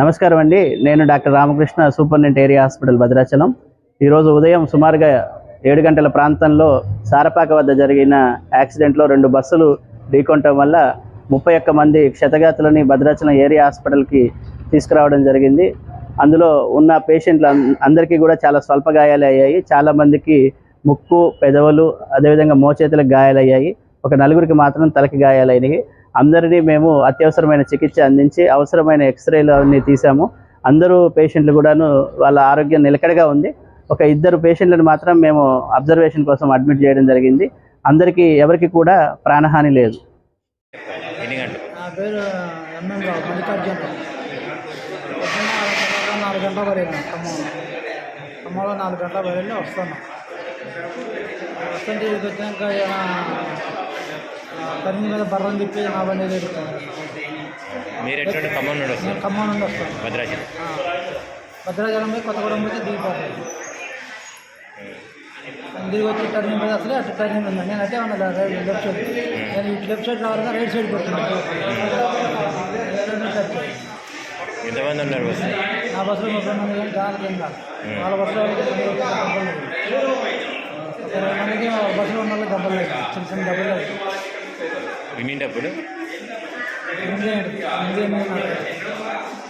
నమస్కారం అండి. నేను doctor Ramakrishna superintendent area hospital Bhadrachalam. ఈరోజు ఉదయం సుమారుగా ఏడు గంటల ప్రాంతంలో సారపాక వద్ద జరిగిన యాక్సిడెంట్లో రెండు బస్సులు ఢీకొనటం వల్ల ముప్పై ఒక్క మంది క్షతగాతులని భద్రాచలం ఏరియా హాస్పిటల్కి తీసుకురావడం జరిగింది. అందులో ఉన్న పేషెంట్లు అందరికీ కూడా చాలా స్వల్ప గాయాలు అయ్యాయి. చాలామందికి ముక్కు పెదవులు అదేవిధంగా మోచేతులకు గాయాలయ్యాయి. ఒక నలుగురికి మాత్రం తలకి గాయాలైనవి. అందరినీ మేము అత్యవసరమైన చికిత్స అందించి అవసరమైన ఎక్స్రేలు అన్ని తీసాము అందరూ పేషెంట్లు కూడాను వాళ్ళ ఆరోగ్యం నిలకడగా ఉంది. ఒక ఇద్దరు పేషెంట్లను మాత్రం మేము అబ్జర్వేషన్ కోసం అడ్మిట్ చేయడం జరిగింది. అందరికీ ఎవరికి కూడా ప్రాణహాని లేదు. నాలుగు గంటల పడినా ఖమ్మం ఖమ్మంలో నాలుగు గంటల పడి వస్తాను వస్తుంటే ఇక్కడికి వచ్చినాక తరిమి మీద బర్రం తిప్పి నా బండి మీరు ఎటువంటి ఖమ్మం నుండి వస్తారు? ఖమ్మం నుండి వస్తాను భద్రాచలం. భద్రాచలం పోయి కొత్తగూడెం పోతే దిగిపోతాను దిగి వచ్చి టర్నింగ్ మీద అసలే అటు టర్నింగ్ ఉంది నేను అటే ఉన్నా లెఫ్ట్ సైడ్. నేను ఇటు లెఫ్ట్ సైడ్ రావాలన్నా రైట్ సైడ్ పెడుతున్నాను ఎంతమంది ఉన్నారు బస్సు నా బస్సులో ముప్పై మంది జనాలకి ఏం కాదు వాళ్ళ బస్సులో ఇరవై మందికి బస్సులో ఉన్న వాళ్ళకి డబ్బులు లేదు. చిన్న చిన్న డబ్బులు లేదు. వినేటప్పుడు ఇంకేంటి ఇంకేమీ నాకు